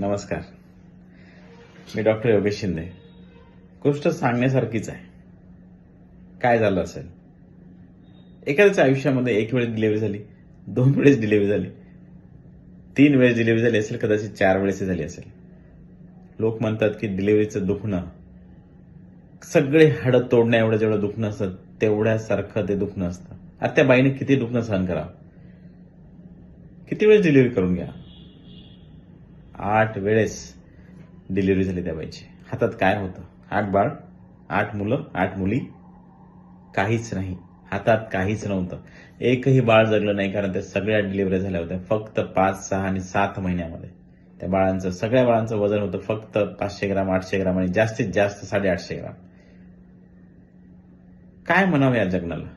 नमस्कार. मी डॉक्टर योगेश शिंदे. गोष्ट सांगण्यासारखीच आहे. काय झालं असेल? एखाद्याच्या आयुष्यामध्ये एक वेळेस डिलिव्हरी झाली दोन वेळेस डिलिव्हरी झाली तीन वेळेस डिलिव्हरी झाली असेल कदाचित चार वेळेस झाली असेल. लोक म्हणतात की डिलिव्हरीचं दुखणं सगळे हाडं तोडण्या एवढं जेवढं दुखणं असतं तेवढ्यासारखं ते दुखणं असतं. आता त्या बाईने किती दुखणं सहन करा किती वेळेस डिलिव्हरी करून घ्या? आठ वेळेस डिलिव्हरी झाली त्या बाईची. हातात काय होतं? आठ बाळ आठ मुलं आठ मुली काहीच नाही. हातात काहीच नव्हतं. एकही बाळ जगलं नाही कारण त्या सगळ्या डिलिव्हरी झाल्या होत्या. फक्त पाच सहा आणि सात महिन्यामध्ये. त्या बाळांचं सगळ्या बाळांचं वजन होतं फक्त पाचशे ग्राम आठशे ग्राम आणि जास्तीत जास्त साडेआठशे ग्राम. काय म्हणावं या जगण्याला?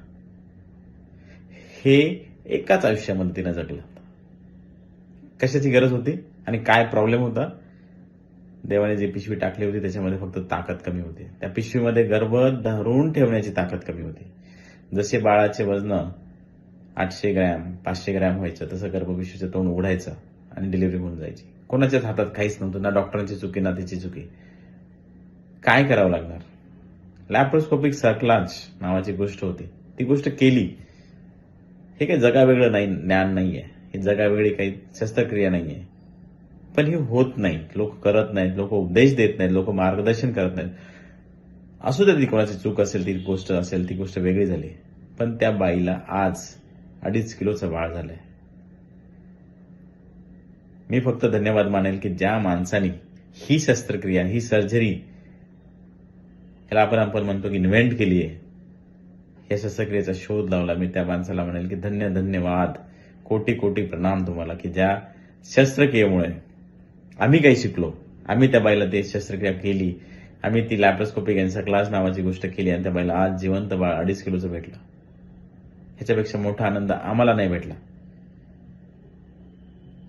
हे एकाच आयुष्यामध्ये तिनं जगलं. कशाची गरज होती आणि काय प्रॉब्लेम होता? देवाने जी पिशवी टाकली होती त्याच्यामध्ये फक्त ताकद कमी होती. त्या पिशवीमध्ये गर्भ धरून ठेवण्याची ताकद कमी होती. जसे बाळाचे वजन आठशे ग्रॅम पाचशे ग्रॅम व्हायचं तसं गर्भपिशवीचं तोंड उघडायचं आणि डिलिव्हरी होऊन जायची. कोणाच्याच हातात काहीच नव्हतं ना डॉक्टरांची चुकी ना तिची चुकी. काय करावं लागणार? लॅप्रोस्कोपिक सर्कलाज नावाची गोष्ट होती. ती गोष्ट केली. हे काही जगावेगळं नाही ज्ञान नाही आहे ही जगावेगळी काही शस्त्रक्रिया नाहीये. पण हे होत नाही. लोक करत नाहीत लोक उपदेश देत नाहीत लोक मार्गदर्शन करत नाहीत. असू दे ती कोणाची चूक असेल ती गोष्ट असेल ती गोष्ट वेगळी झाली. पण त्या बाईला आज अडीच किलोचं बाळ झालंय. मी फक्त धन्यवाद मानेल की ज्या माणसाने ही शस्त्रक्रिया ही सर्जरी ह्याला आपण आपण म्हणतो की इन्व्हेंट केली आहे या शस्त्रक्रियेचा शोध लावला. मी त्या माणसाला म्हणेल की धन्य धन्यवाद. कोटी कोटी प्रणाम तुम्हाला की ज्या शस्त्रक्रियेमुळे आम्ही काही शिकलो. आम्ही त्या बाईला ते शस्त्रक्रिया केली. आम्ही ती लॅप्रोस्कोपिक क्लास नावाची गोष्ट केली आणि त्या बाईला आज जिवंत बाळ अडीच किलोचं भेटलं. ह्याच्यापेक्षा मोठा आनंद आम्हाला नाही भेटला.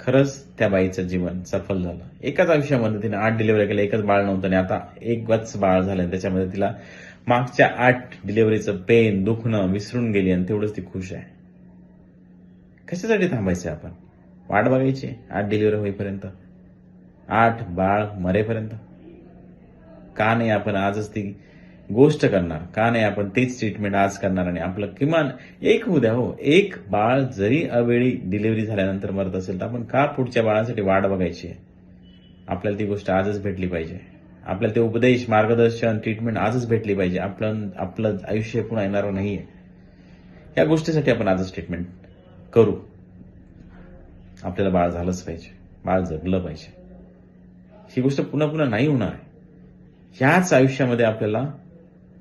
खरंच त्या बाईचं जीवन सफल झालं. एकाच आयुष्यामध्ये तिने आठ डिलिव्हरी केल्या. एकच बाळ नव्हतं आणि आता एकच बाळ झालं त्याच्यामध्ये तिला मागच्या आठ डिलिव्हरीचं पेन दुखणं विसरून गेली आणि तेवढंच ती खुश आहे. कशासाठी थांबायचे आपण? वाट बघायची आठ डिलिव्हरी होईपर्यंत. आठ बाळ मरेपर्यंत. का नाही आपण आजच ती गोष्ट करणार? का नाही आपण तेच ट्रीटमेंट आज करणार आणि आपलं किमान एक होऊ द्या हो. एक बाळ जरी अवेळी डिलिव्हरी झाल्यानंतर मरत असेल तर आपण का पुढच्या बाळासाठी वाट बघायची? आहे आपल्याला ती गोष्ट आजच भेटली पाहिजे. आपल्याला ते उपदेश मार्गदर्शन ट्रीटमेंट आजच भेटली पाहिजे. आपलं आपलं आयुष्य पुन्हा येणार नाहीये. या गोष्टीसाठी आपण आजच ट्रीटमेंट करू. आपल्याला बाळ झालंच पाहिजे. बाळ जगलं पाहिजे. ही गोष्ट पुन्हा पुन्हा नाही होणार ह्याच आयुष्यामध्ये आपल्याला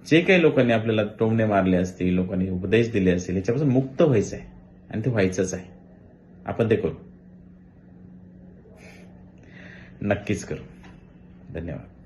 जे काही लोकांनी आपल्याला टोमणे मारले असतील लोकांनी उपदेश दिले असतील याच्यापासून मुक्त व्हायचं आहे. आणि ते व्हायचंच आहे. आपण ते करू. नक्कीच करू. धन्यवाद.